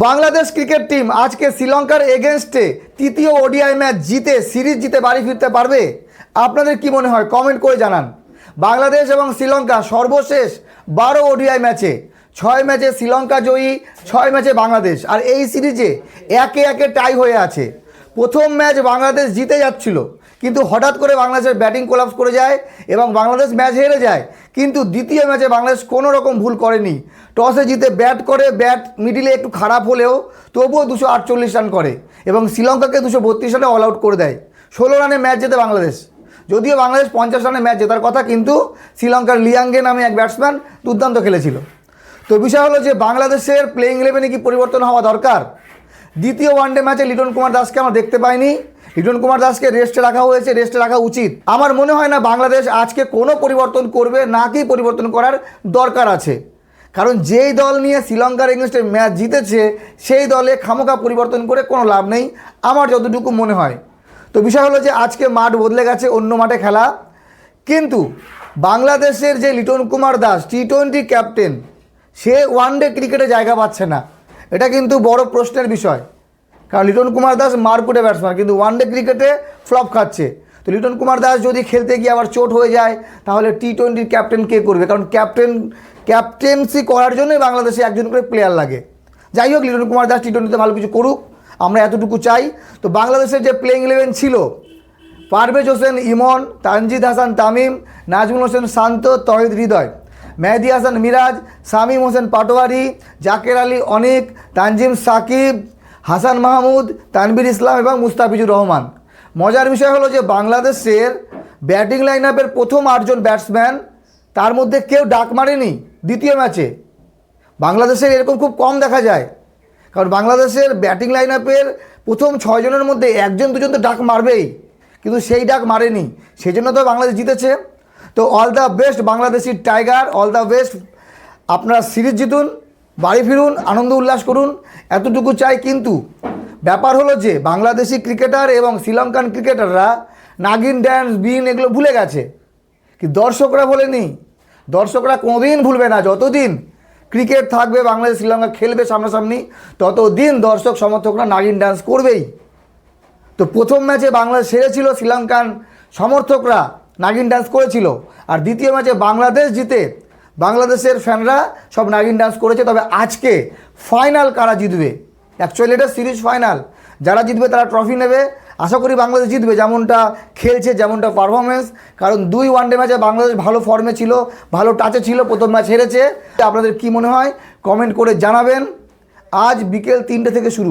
Bangladesh cricket team আজকে শ্রীলঙ্কার এগেনস্টে তৃতীয় ওডিআই ম্যাচ জিতে সিরিজ জিতে বাড়ি ফিরতে পারবে? আপনাদের কি মনে হয়? কমেন্ট করে জানান। বাংলাদেশ এবং শ্রীলঙ্কা সর্বশেষ বারো ওডিআই ম্যাচে, ছয় ম্যাচে শ্রীলঙ্কা জয়ী, ছয় ম্যাচে বাংলাদেশ। আর এই সিরিজে একে একে টাই হয়ে আছে। প্রথম ম্যাচ বাংলাদেশ জিতে যাচ্ছিল। কিন্তু হঠাৎ করে বাংলাদেশের ব্যাটিং কোলাপস করে যায় এবং বাংলাদেশ ম্যাচ হেরে যায়। কিন্তু দ্বিতীয় ম্যাচে বাংলাদেশ কোনো রকম ভুল করেনি। টসে জিতে ব্যাট করে ব্যাট মিডিলে একটু খারাপ হলেও তবুও দুশো আটচল্লিশ রান করে এবং শ্রীলঙ্কাকে দুশো বত্রিশ রানে অল আউট করে দেয়। ষোলো রানে ম্যাচ জেতে বাংলাদেশ। যদিও বাংলাদেশ পঞ্চাশ রানে ম্যাচ জেতার কথা, কিন্তু শ্রীলঙ্কার লিয়াঙ্গে নামে এক ব্যাটসম্যান দুর্দান্ত খেলেছিল। তো বিষয় হলো যে বাংলাদেশের প্লেইং ইলেভেনে কি পরিবর্তন হওয়া দরকার? দ্বিতীয় ওয়ানডে ম্যাচে লিটন কুমার দাসকে আমরা দেখতে পাইনি। লিটন কুমার দাসকে রেস্টে রাখা হয়েছে রেস্টে রাখা উচিত। আমার মনে হয় না বাংলাদেশ আজকে কোনো পরিবর্তন করবে, না কি পরিবর্তন করার দরকার আছে। কারণ যেই দল নিয়ে শ্রীলঙ্কার এগেনস্টে ম্যাচ জিতেছে, সেই দলে খামোখা পরিবর্তন করে কোনো লাভ নেই, আমার যতটুকু মনে হয়। তো বিষয় হলো যে আজকে মাঠ বদলে গেছে, অন্য মাঠে খেলা। কিন্তু বাংলাদেশের যে Liton Kumar Das T twenty captain সে ওয়ানডে ক্রিকেটে জায়গা পাচ্ছে না। এটা কিন্তু বড় প্রশ্নের বিষয়। কারণ লিটন কুমার দাস মারকুটে ব্যাটসম্যান কিন্তু ওয়ানডে ক্রিকেটে ফ্লপ খাচ্ছে। তো লিটন কুমার দাস যদি খেলতে গিয়ে আবার চোট হয়ে যায়, তাহলে টি টোয়েন্টির ক্যাপ্টেন কে করবে? কারণ ক্যাপ্টেন ক্যাপ্টেন্সি করার জন্যই বাংলাদেশে একজন করে প্লেয়ার লাগে। যাই হোক, লিটন কুমার দাস টি টোয়েন্টিতে ভালো কিছু করুক, আমরা এতটুকু চাই। তো বাংলাদেশের যে প্লেইং ইলেভেন ছিল, পারভেজ হোসেন, ইমন, তানজিদ হাসান, তামিম, নাজমুল হোসেন, শান্ত, তহিদ, হৃদয়। মেহেদি হাসান মিরাজ, শামীম হোসেন পাটোয়ারি, জাকের আলী অনিক, তানজিম সাকিব, হাসান মাহমুদ তানবির ইসলাম এবং মুস্তাফিজুর রহমান। মজার বিষয় হলো যে বাংলাদেশের ব্যাটিং লাইন আপের প্রথম আটজন ব্যাটসম্যান তার মধ্যে কেউ ডাক মারেনি দ্বিতীয় ম্যাচে। বাংলাদেশের এরকম খুব কম দেখা যায়। কারণ বাংলাদেশের ব্যাটিং লাইন আপের প্রথম ছয়জনের মধ্যে একজন, দুজন তো ডাক মারবেই। কিন্তু সেই ডাক মারেনি। সেই জন্য তো বাংলাদেশ জিতেছে। তো all the best Bangladeshi tiger all the best আপনারা সিরিজ জিতুন, বাড়ি ফিরুন, আনন্দ উল্লাস করুন, এতটুকু চাই কিন্তু। ব্যাপার হলো যে, বাংলাদেশি ক্রিকেটার এবং শ্রীলঙ্কান ক্রিকেটাররা নাগিন, ড্যান্স, বিন এগুলো ভুলে গেছে। কি দর্শকরা বলেনি দর্শকরা কোনোদিন ভুলবে না। যতদিন ক্রিকেট থাকবে, বাংলাদেশ, শ্রীলঙ্কা খেলবে সামনাসামনি, ততদিন দর্শক, সমর্থকরা নাগিন ডান্স করবেই। তো প্রথম ম্যাচে বাংলাদেশ হেরেছিল শ্রীলঙ্কান সমর্থকরা। নাগিন ডান্স করেছিল। আর দ্বিতীয় ম্যাচে বাংলাদেশ জিতে, বাংলাদেশের ফ্যানরা সব নাগিন ডান্স করেছে। তবে আজকে ফাইনাল কারা জিতবে? অ্যাকচুয়ালি এটা সিরিজ ফাইনাল যারা জিতবে তারা ট্রফি নেবে। আশা করি বাংলাদেশ জিতবে। যেমনটা খেলছে, যেমনটা পারফরমেন্স কারণ দুই ওয়ানডে ম্যাচে বাংলাদেশ ভালো ফর্মে ছিল, ভালো টাচে ছিল, প্রথম ম্যাচ হেরেছে। আপনাদের কি মনে হয়? কমেন্ট করে জানাবেন। আজ বিকেল তিনটে থেকে শুরু।